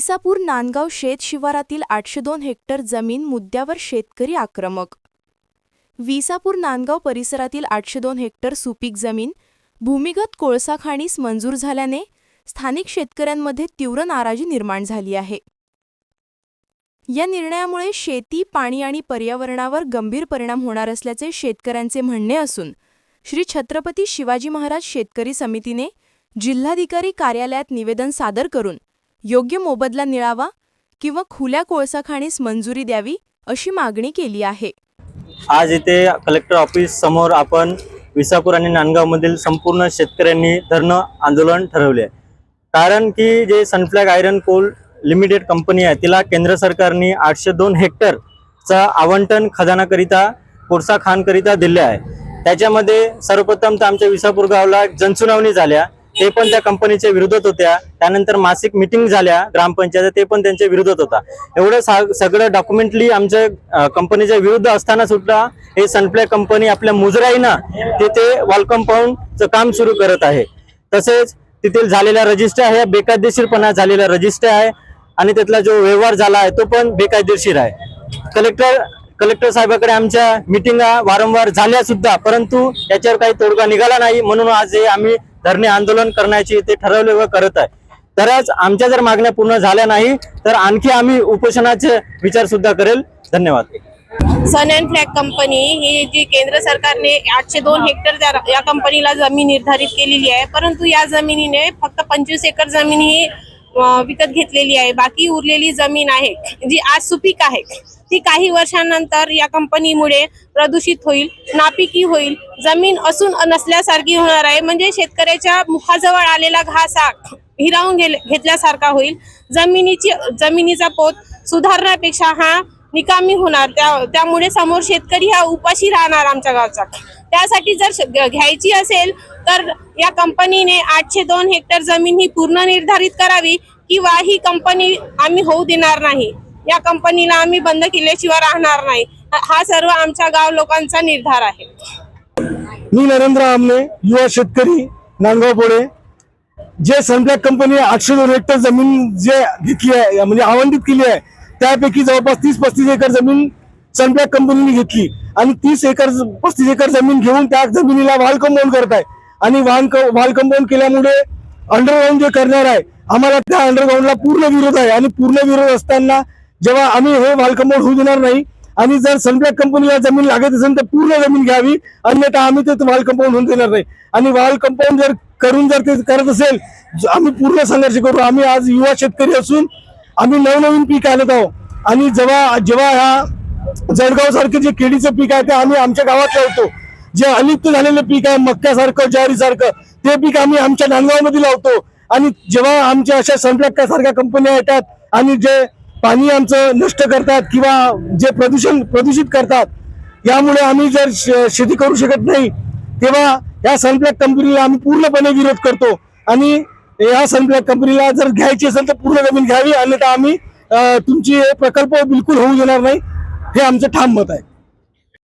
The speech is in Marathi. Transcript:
विसापूर नांदगाव शेत शिवारातील आठशे दोन हेक्टर जमीन मुद्द्यावर शेतकरी आक्रमक. विसापूर नांदगाव परिसरातील आठशे दोन हेक्टर सुपीक जमीन भूमिगत कोळसा खाणीस मंजूर झाल्याने स्थानिक शेतकऱ्यांमध्ये तीव्र नाराजी निर्माण झाली आहे. या निर्णयामुळे शेती पाणी आणि पर्यावरणावर गंभीर परिणाम होणार असल्याचे शेतकऱ्यांचे म्हणणे असून श्री छत्रपती शिवाजी महाराज शेतकरी समितीने जिल्हाधिकारी कार्यालयात निवेदन सादर करून योग्य मोबदला मिळावा किंवा खुल्या कोळसा खाणीस मंजुरी द्यावी अशी मागणी केली आहे. आज इथे कलेक्टर ऑफिस समोर आपण विसापूर आणि नांदगावमधील संपूर्ण शेतकऱ्यांनी धरणं आंदोलन ठरवले आहे. कारण की जे Sunflag iron coal limited company आहे तिला केंद्र सरकारने आठशे दोन हेक्टरचा आवंटन खजानाकरिता कोळसा खाणकरिता दिले आहे. त्याच्यामध्ये सर्वप्रथम तर आमच्या विसापूर गावला जनसुनावणी झाल्या. ते पण त्या कंपनीच्या विरोधात होत्या. त्यानंतर मासिक मिटिंग झाल्या ग्रामपंचायत ते पण त्यांच्या विरोधात होता. एवढं सगळं डॉक्युमेंटली आमच्या कंपनीच्या विरुद्ध असताना सुद्धा हे सनफ्लाय कंपनी आपल्या मुजराईनं तिथे वॉल कंपाऊंडचं काम सुरू करत आहे. तसेच तेथील झालेला रजिस्टर आहे बेकायदेशीरपणा झालेला रजिस्टर आहे आणि त्यातला जो व्यवहार झाला आहे तो पण बेकायदेशीर आहे. कलेक्टर कलेक्टर साहेबाकडे आमच्या मिटिंगा वारंवार झाल्या सुद्धा परंतु याच्यावर काही तोडगा निघाला नाही. म्हणून आज हे आम्ही धरणे आंदोलन करण्याची ते ठरवले व करत आहे. तरच आमच्या जर मागण्या पूर्ण झाल्या नाही तर आणखी आम्ही उपोषणाचे विचार सुद्धा करेल. धन्यवाद. सन अँड फ्लॅग कंपनी ही जी केंद्र सरकारने आठशे दोन हेक्टर या कंपनीला जमीन निर्धारित केलेली आहे परंतु या जमिनीने फक्त पंचवीस एकर जमीन ही विकत घेतलेली आहे. बाकी उरलेली जमीन आहे जी आज सुपीक आहे. ती काही वर्षांनंतर या कंपनीमुळे प्रदूषित होईल नापिकी होईल जमीन असून नसल्यासारखी होणार आहे. म्हणजे शेतकऱ्याच्या मुखाजवळ आलेला घास हा हिरावून गेले- घेतल्यासारखा होईल. जमिनीची जमिनीचा पोत सुधारण्यापेक्षा हा निकामी होणार. त्या त्यामुळे समोर शेतकरी हा उपाशी राहणार आमच्या गावचा. त्यासाठी जर श- घ्यायची असेल तर या कंपनीने आठशे दोन हेक्टर जमीन ही पूर्ण निर्धारित करावी किंवा ही कंपनी आम्ही होऊ देणार नाही. या कंपनीला आम्ही बंद केल्याशिवाय राहणार नाही. हा- सर्व आमच्या गाव लोकांचा निर्धार आहे. मी नरेंद्र आमने युवा शेतकरी नांदगाव पोळे जे सनब्लॅक कंपनी आठशे दोन हेक्टर जमीन जे घेतली आहे म्हणजे आवंटित केली आहे त्यापैकी जवळपास तीस पस्तीस एकर जमीन सनब्लॅक कंपनीने घेतली. आणि तीस एकर पस्तीस एकर जमीन घेऊन त्या जमिनीला वाल कंपाऊंड करत आहे आणि वाहन वाल कंपाऊंड केल्यामुळे अंडरग्राऊंड जे करणार आहे आम्हाला त्या अंडरग्राऊंडला पूर्ण विरोध आहे. आणि पूर्ण विरोध असताना जेव्हा आम्ही हे वाल कंपाऊंड होऊ देणार नाही आणि जर सनफ्लॅग कंपनीला जमीन लागत असेल तर पूर्ण जमीन घ्यावी अन्यथा आम्ही ते वाल कंपाऊंड होऊन देणार नाही. आणि वाल कंपाऊंड जर करून जर ते करत असेल आम्ही पूर्ण संघर्ष करू. आम्ही आज युवा शेतकरी असून आम्ही नवनवीन पीक आणत आहोत. आणि जेव्हा जेव्हा ह्या जळगाव सारखे जे केळीचं पीक आहे ते आम्ही आमच्या गावात लावतो. जे अलिप्त झालेलं पीक आहे मक्यासारखं ज्वारीसारखं ते पीक आम्ही आमच्या नांदगावमध्ये लावतो. आणि जेव्हा आमच्या अशा सनफ्लॅग सारख्या कंपन्या येतात आणि जे पाणी आमचं नष्ट करतात किंवा जे प्रदूषण प्रदूषित करतात यामुळे आम्ही जर शेती करू शकत नाही तेव्हा या सनफ्लॅग कंपनीला आम्ही पूर्णपणे विरोध करतो. आणि या सनफ्लॅग कंपनीला जर घ्यायची असेल तर पूर्ण जमीन घ्यावी अन्यथा आम्ही तुमची प्रकल्प बिलकुल होऊ देणार नाही हे आमचं ठाम मत आहे.